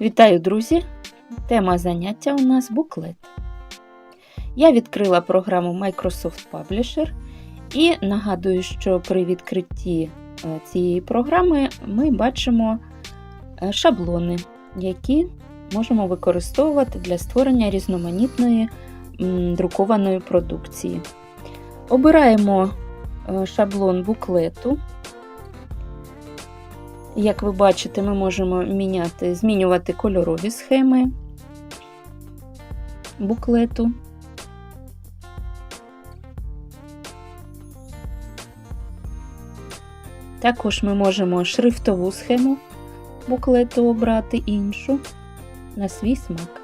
Вітаю, друзі! Тема заняття у нас буклет. Я відкрила програму Microsoft Publisher і нагадую, що при відкритті е, цієї програми ми бачимо е, шаблони, які можемо використовувати для створення різноманітної друкованої продукції. Обираємо е, шаблон буклету. Як ви бачите, ми можемо міняти, змінювати кольорові схеми буклету. Також ми можемо шрифтову схему буклету обрати іншу на свій смак.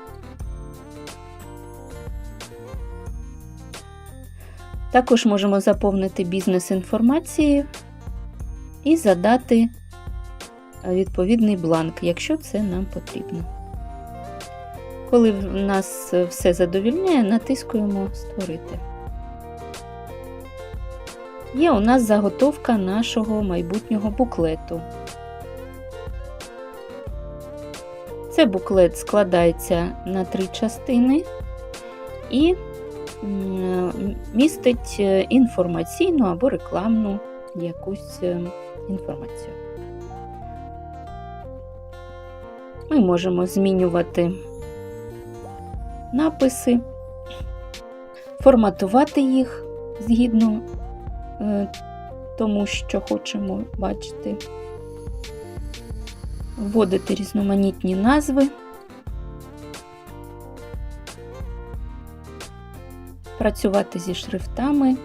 Також можемо заповнити бізнес інформацією і задати відповідний бланк, якщо це нам потрібно. Коли в нас все задовільняє, натискуємо Створити. Є у нас заготовка нашого майбутнього буклету. Це буклет складається на три частини і містить інформаційну або рекламну якусь інформацію. Ми можемо змінювати написи, форматувати їх згідно е, тому, що хочемо бачити, вводити різноманітні назви, працювати зі шрифтами.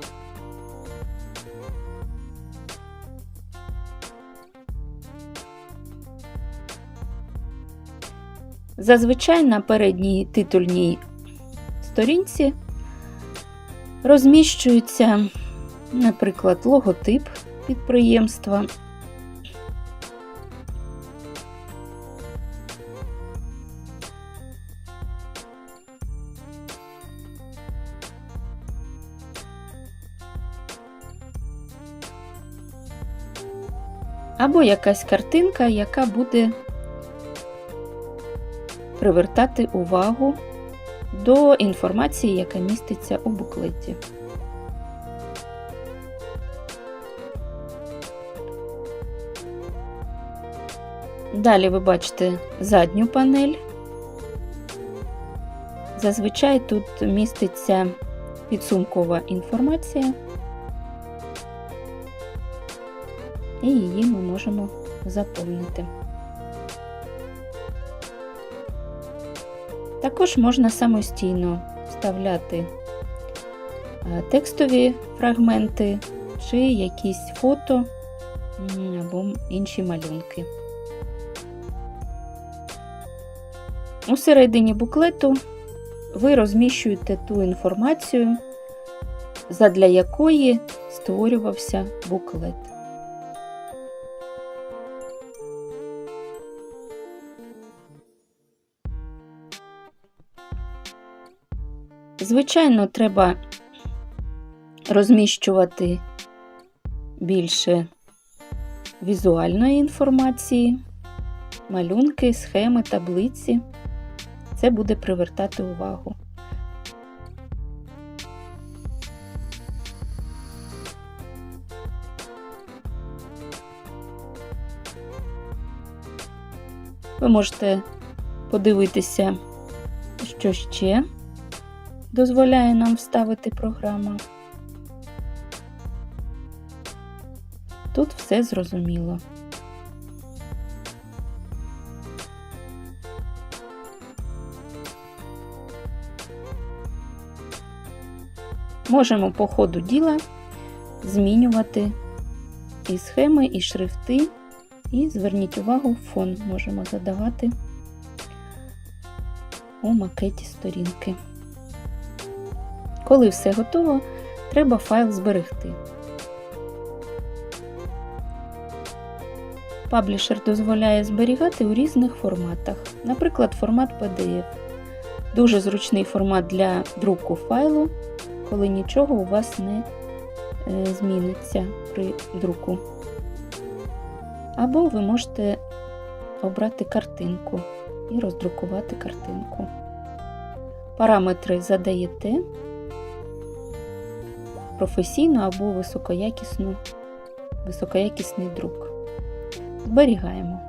Зазвичай на передній титульній сторінці розміщується, наприклад, логотип підприємства. Або якась картинка, яка буде привертати увагу до інформації, яка міститься у буклеті. Далі ви бачите задню панель. Зазвичай тут міститься підсумкова інформація, і її ми можемо заповнити. Також можна самостійно вставляти текстові фрагменти чи якісь фото або інші малюнки. У середині буклету ви розміщуєте ту інформацію, задля якої створювався буклет. Звичайно, треба розміщувати більше візуальної інформації, малюнки, схеми, таблиці. Це буде привертати увагу. Ви можете подивитися, що ще дозволяє нам вставити програма. Тут все зрозуміло. Можемо по ходу діла змінювати і схеми, і шрифти, і зверніть увагу, фон можемо задавати у макеті сторінки. Коли все готово, треба файл зберегти. Паблішер дозволяє зберігати у різних форматах, наприклад, формат PDF. Дуже зручний формат для друку файлу, коли нічого у вас не е, зміниться при друку. Або ви можете обрати картинку і роздрукувати картинку. Параметри задаєте професійну або високоякісну, високоякісний друк. Зберігаємо.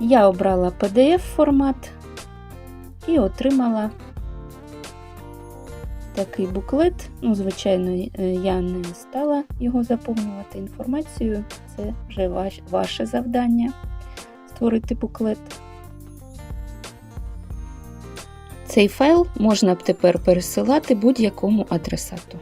Я обрала PDF формат і отримала такий буклет. Ну, звичайно, е, я не стала його заповнювати інформацією. Це вже ваш, ваше завдання створити буклет. Цей файл можна б тепер пересилати будь-якому адресату.